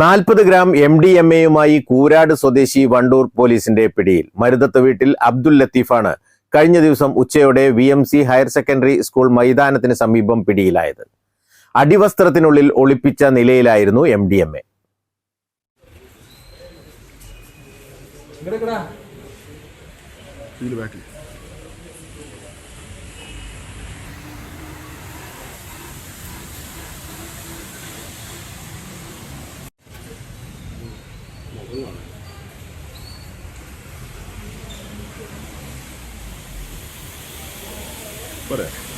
നാൽപ്പത് gram M D M എയുമായി കൂരാട് സ്വദേശി വണ്ടൂർ പോലീസിന്റെ പിടിയിൽ. മരുതത്ത് വീട്ടിൽ അബ്ദുൽ ലത്തീഫാണ് കഴിഞ്ഞ ദിവസം ഉച്ചയോടെ V M C higher secondary school മൈതാനത്തിന് സമീപം പിടിയിലായത്. അടിവസ്ത്രത്തിനുള്ളിൽ ഒളിപ്പിച്ച നിലയിലായിരുന്നു M D M A. Whatever.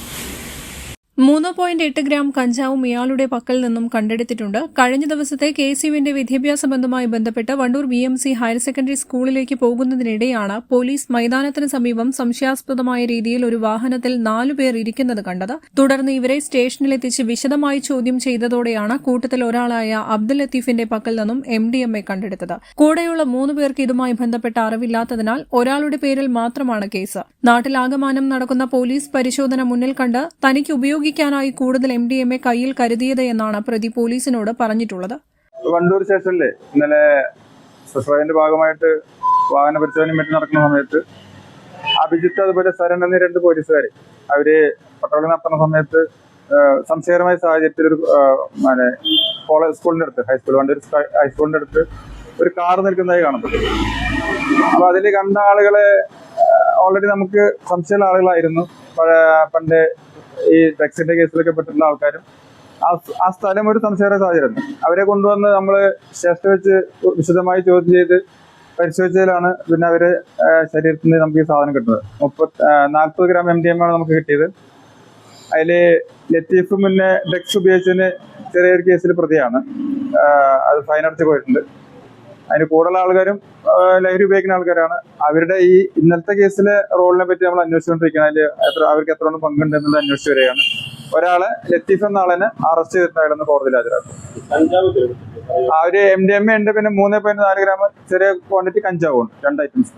മൂന്ന് പോയിന്റ് എട്ട് ഗ്രാം കഞ്ചാവും ഇയാളുടെ പക്കൽ നിന്നും കണ്ടെടുത്തിട്ടുണ്ട്. കഴിഞ്ഞ ദിവസത്തെ കെ സിയുവിന്റെ വിദ്യാഭ്യാസ ബന്ധമായി ബന്ധപ്പെട്ട് Wandoor V M C higher secondary സ്കൂളിലേക്ക് പോകുന്നതിനിടെയാണ് പോലീസ് മൈതാനത്തിന് സമീപം സംശയാസ്പദമായ രീതിയിൽ ഒരു വാഹനത്തിൽ നാലുപേർ ഇരിക്കുന്നത് കണ്ടത്. തുടർന്ന് ഇവരെ സ്റ്റേഷനിലെത്തിച്ച് വിശദമായി ചോദ്യം ചെയ്തതോടെയാണ് കൂട്ടത്തിൽ ഒരാളായ അബ്ദുൽ ലത്തീഫിന്റെ പക്കൽ നിന്നും എം ഡി എം എ കണ്ടെടുത്തത്. കൂടെയുള്ള മൂന്ന് പേർക്ക് ഇതുമായി ബന്ധപ്പെട്ട അറിവില്ലാത്തതിനാൽ ഒരാളുടെ പേരിൽ മാത്രമാണ് കേസ്. നാട്ടിലാകമാനം നടക്കുന്ന പോലീസ് പരിശോധന മുന്നിൽ കണ്ട് തനിക്ക് ഉപയോഗിക്കാനായി കൂടുതൽ എം ഡി എം എ കയ്യിൽ കരുതിയത് എന്നാണ് പ്രതി പോലീസിനോട് പറഞ്ഞിട്ടുള്ളത്. വണ്ടൂർ സ്റ്റേഷനിലെ ഇന്നലെ സ്വച്ഛതയുടെ ഭാഗമായിട്ട് വാഹന പരിശോധനയും മറ്റും നടക്കുന്ന സമയത്ത് അഭിജിത്ത് അതുപോലെ സരൺ എന്നീ രണ്ട് പോലീസുകാർ അവർ പട്രോളിംഗ് നടത്തുന്ന സമയത്ത് സംശയകരമായ സാഹചര്യത്തിൽ ഒരു കോളേജ് സ്കൂളിന്റെ അടുത്ത് ഹൈസ്കൂൾ വണ്ടൂർ ഹൈസ്കൂളിന്റെ അടുത്ത് ഒരു കാർ നിൽക്കുന്നതായി കാണപ്പെട്ടു. അപ്പൊ അതിൽ കണ്ട ആളുകളെ ഓൾറെഡി നമുക്ക് സംശയമുള്ള ആളുകളായിരുന്നു. പണ്ട് ഈ ഡ്രഗ്സിന്റെ കേസിലൊക്കെ പെട്ടിട്ടുള്ള ആൾക്കാരും ആ സ്ഥലം ഒരു സംശയകര സാഹചര്യം അവരെ കൊണ്ടുവന്ന് നമ്മൾ സ്റ്റേഷൻ വെച്ച് വിശദമായി ചോദ്യം ചെയ്ത് പരിശോധിച്ചതിലാണ് പിന്നെ അവരെ ശരീരത്തിന് നമുക്ക് ഈ സാധനം കിട്ടുന്നത്. മുപ്പത് നാൽപ്പത് ഗ്രാം എം ഡി എം ആണ് നമുക്ക് കിട്ടിയത്. അതിൽ ലത്തീഫ് മുന്നേ ഡ്രഗ്സ് ഉപയോഗിച്ചതിന് ചെറിയൊരു കേസിൽ പ്രതിയാണ്. അത് ഫൈൻ അടച്ച് പോയിട്ടുണ്ട്. അതിന് കൂടുതൽ ആൾക്കാരും ലഹരി ഉപയോഗിക്കുന്ന ആൾക്കാരാണ്. അവരുടെ ഈ ഇന്നത്തെ കേസിലെ റോളിനെ പറ്റി നമ്മൾ അന്വേഷിച്ചുകൊണ്ടിരിക്കുന്നത് അതിൽ എത്ര അവർക്ക് എത്രത്തോളം പങ്കുണ്ട് എന്നുള്ളത് അന്വേഷിച്ചു വരികയാണ്. ഒരാളെ ലത്തീഫ് എന്ന ആളിനെ അറസ്റ്റ് ചെയ്തിട്ടുണ്ടായിരുന്നു കോടതിയിൽ ഹാജരാക്കും. ആ ഒരു എം ഡി എം എ ഉണ്ട്. പിന്നെ മൂന്ന് പോയിന്റ് നാല് ഗ്രാം ചെറിയ ക്വാണ്ടിറ്റി കഞ്ചാവും ഉണ്ട് രണ്ട് ഐറ്റംസ്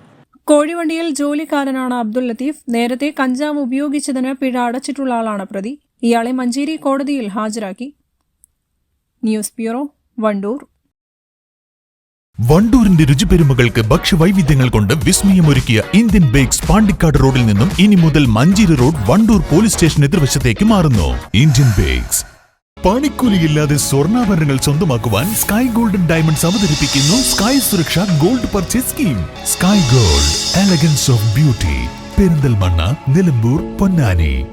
കോഴിവണ്ടിയിൽ ജോലിക്കാരനാണ് അബ്ദുൽ ലത്തീഫ്. നേരത്തെ കഞ്ചാവ് ഉപയോഗിച്ചതിന് പിഴ അടച്ചിട്ടുള്ള ആളാണ് പ്രതി. ഇയാളെ മഞ്ചേരി കോടതിയിൽ ഹാജരാക്കി. News bureau Wandoor. വണ്ടൂരിന്റെ രുചിപെരുമകൾക്ക് ഭക്ഷ്യവൈവിധ്യങ്ങൾ കൊണ്ട് വിസ്മയമൊരുക്കിയ ഇന്ത്യൻ ബേക്സ് പാണ്ടിക്കാട് റോഡിൽ നിന്നും ഇനി മുതൽ Manjeri road Wandoor police station എതിർവശത്തേക്ക് മാറുന്നു. Indian bakes. പണിക്കൂലിയില്ലാതെ സ്വർണാഭരണങ്ങൾ സ്വന്തമാക്കുവാൻ സ്കൈ ഗോൾഡൻ ഡയമണ്ട്സ് അവതരിപ്പിക്കുന്നു sky Suraksha gold purchase scheme. Sky gold elegance of beauty. Perinthalmanna Nilambur Ponnani.